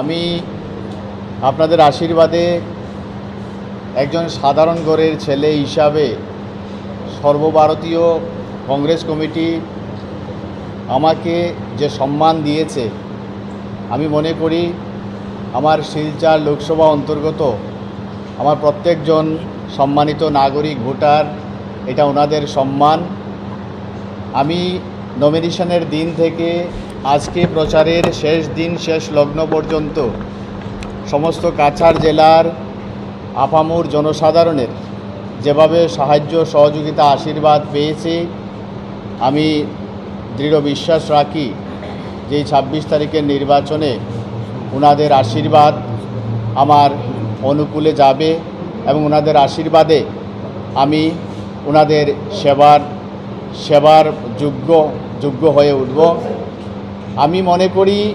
আমি আপনাদের আশীর্বাদে একজন সাধারণ ঘরের ছেলে হিসাবে সর্বভারতীয় কংগ্রেস কমিটি আমাকে যে সম্মান দিয়েছে, আমি মনে করি আমার শিলচার লোকসভা অন্তর্গত আমার প্রত্যেকজন সম্মানিত নাগরিক ভোটার, এটা ওনাদের সম্মান। আমি নমিনেশনের দিন থেকে আজকে প্রচারের শেষ দিন, শেষ লগ্ন পর্যন্ত সমস্ত কাছাড় জেলার আপামুর জনসাধারণের যেভাবে সাহায্য, সহযোগিতা, আশীর্বাদ পেয়েছে, আমি দৃঢ় বিশ্বাস রাখি যে ছাব্বিশ তারিখের নির্বাচনে ওনাদের আশীর্বাদ আমার অনুকূলে যাবে এবং ওনাদের আশীর্বাদে আমি ওনাদের সেবার সেবার যোগ্য যোগ্য হয়ে উঠব। আমি মনে করি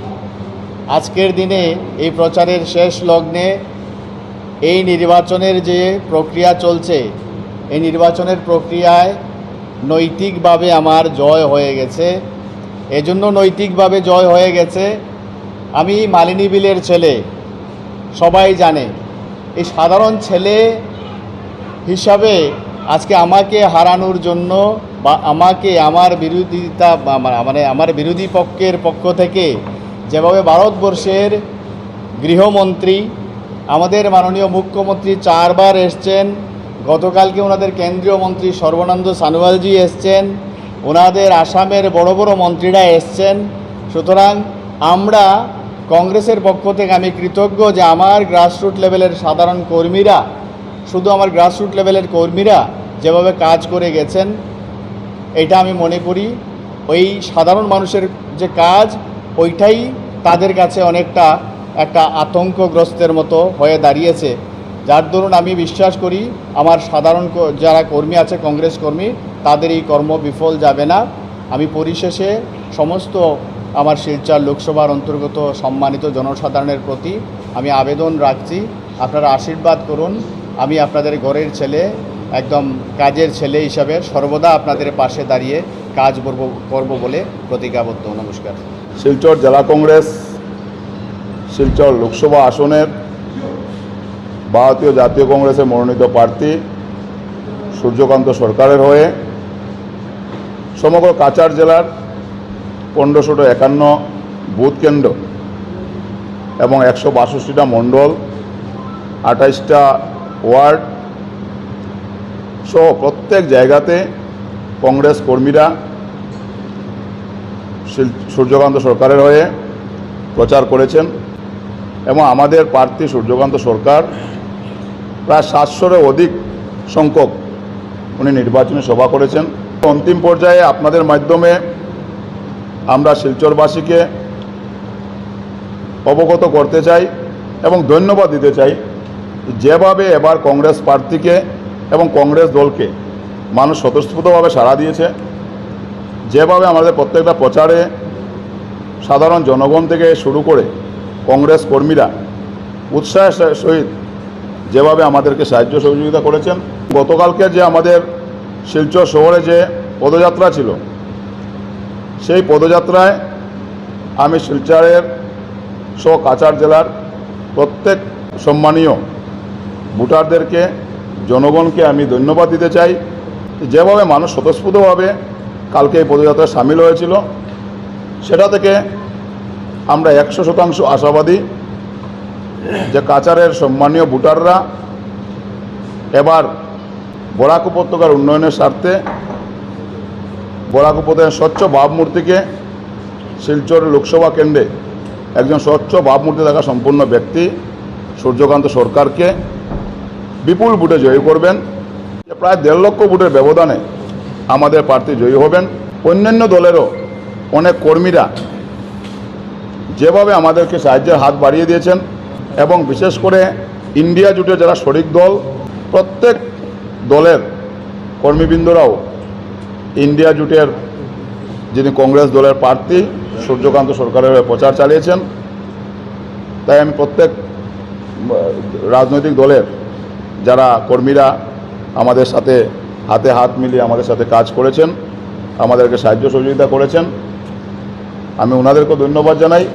আজকের দিনে এই প্রচারের শেষ লগ্নে এই নির্বাচনের যে প্রক্রিয়া চলছে, এই নির্বাচনের প্রক্রিয়ায় নৈতিকভাবে আমার জয় হয়ে গেছে। এজন্য নৈতিকভাবে জয় হয়ে গেছে। আমি মালিনী বিলের ছেলে, সবাই জানে। এই সাধারণ ছেলে হিসাবে আজকে আমাকে হারানোর জন্য বা আমাকে আমার বিরোধিতা মানে আমার বিরোধী পক্ষের পক্ষ থেকে যেভাবে ভারতবর্ষের গৃহমন্ত্রী, আমাদের মাননীয় মুখ্যমন্ত্রী চারবার এসছেন, গতকালকে ওনাদের কেন্দ্রীয় মন্ত্রী সর্বানন্দ সানোয়ালজি এসছেন, ওনাদের আসামের বড় বড় মন্ত্রীরা এসছেন। সুতরাং আমরা কংগ্রেসের পক্ষ থেকে আমি কৃতজ্ঞ যে আমার গ্রাসরুট লেভেলের সাধারণ কর্মীরা, শুধু আমার গ্রাসরুট লেভেলের কর্মীরা যেভাবে কাজ করে গেছেন এটা আমি মনে করি, ওই সাধারণ মানুষের যে কাজ, ওইটাই তাদের কাছে অনেকটা একটা আতঙ্কগ্রস্তের মতো হয়ে দাঁড়িয়েছে। যার দরুন আমি বিশ্বাস করি, আমার সাধারণ যারা কর্মী আছে, কংগ্রেস কর্মী, তাদের এই কর্ম বিফল যাবে না। আমি পরিশেষে সমস্ত আমার শিলচর লোকসভার অন্তর্গত সম্মানিত জনসাধারণের প্রতি আমি আবেদন রাখছি। আপনারা আশীর্বাদ করুন। আমি আপনাদের ঘরের ছেলে একদম কাজের ছেলে হিসাবে সর্বদা আপনাদের পাশে দাঁড়িয়ে কাজ করব করব বলে প্রতিজ্ঞাবদ্ধ। নমস্কার। শিলচর জেলা কংগ্রেস, শিলচর লোকসভা আসনের ভারতীয় জাতীয় কংগ্রেসের মনোনীত প্রার্থী সূর্যকান্ত সরকারের হয়ে সমগ্র কাচার জেলার পনেরোশোটা একান্ন বুথ কেন্দ্র এবং একশো বাষট্টিটা মণ্ডল, আঠাইশটা ওয়ার্ড সহ প্রত্যেক জায়গাতে কংগ্রেস কর্মীরা সূর্যকান্ত সরকারের হয়ে প্রচার করেছেন এবং আমাদের প্রার্থী সূর্যকান্ত সরকার প্রায় সাতশোরও অধিক সংখ্যক উনি নির্বাচনী সভা করেছেন। অন্তিম পর্যায়ে আপনাদের মাধ্যমে আমরা শিলচরবাসীকে অবগত করতে চাই এবং ধন্যবাদ দিতে চাই। যেভাবে এবার কংগ্রেস প্রার্থীকে এবং কংগ্রেস দলকে মানুষ স্বতঃস্ফূর্তভাবে সাড়া দিয়েছে। যেভাবে আমাদের প্রত্যেকটা প্রচারে সাধারণ জনগণ থেকে শুরু করে কংগ্রেস কর্মীরা উৎসাহের সহিত যেভাবে আমাদেরকে সাহায্য সহযোগিতা করেছেন। গতকালকে যে আমাদের শিলচর শহরে যে পদযাত্রা ছিল, সেই পদযাত্রায় আমি শিলচরের সহ কাছাড় জেলার প্রত্যেক সম্মানীয় ভোটারদেরকে জনগণকে আমি ধন্যবাদ দিতে চাই। যেভাবে মানুষ স্বতঃস্ফূর্তভাবে কালকে এই পদযাত্রায় সামিল হয়েছিল, সেটা থেকে আমরা একশো শতাংশ আশাবাদী যে কাচারের সম্মানীয় ভোটাররা এবার বরাক উপত্যকার উন্নয়নের স্বার্থে বরাক উপত্যকার স্বচ্ছ ভাবমূর্তিকে শিলচর লোকসভা কেন্দ্রে একজন স্বচ্ছ ভাবমূর্তি থাকা সম্পূর্ণ ব্যক্তি, সূর্যকান্ত সরকারকে বিপুল ভোটে জয়ী করবেন। প্রায় দেড় লক্ষ ভোটের ব্যবধানে আমাদের প্রার্থী জয়ী হবেন। অন্যান্য দলেরও অনেক কর্মীরা যেভাবে আমাদেরকে সাহায্যের হাত বাড়িয়ে দিয়েছেন এবং বিশেষ করে ইন্ডিয়া জুটে যারা শরিক দল, প্রত্যেক দলের কর্মীবৃন্দরাও ইন্ডিয়া জুটের যিনি কংগ্রেস দলের প্রার্থী সূর্যকান্ত সরকারের প্রচার চালিয়েছেন। তাই আমি প্রত্যেক রাজনৈতিক দলের যারা কর্মীরা আমাদের সাথে হাতে হাত মিলিয়ে আমাদের সাথে কাজ করেছেন, আমাদেরকে সাহায্য সহযোগিতা করেছেন। আমি ওনাদেরকেও ধন্যবাদ জানাই।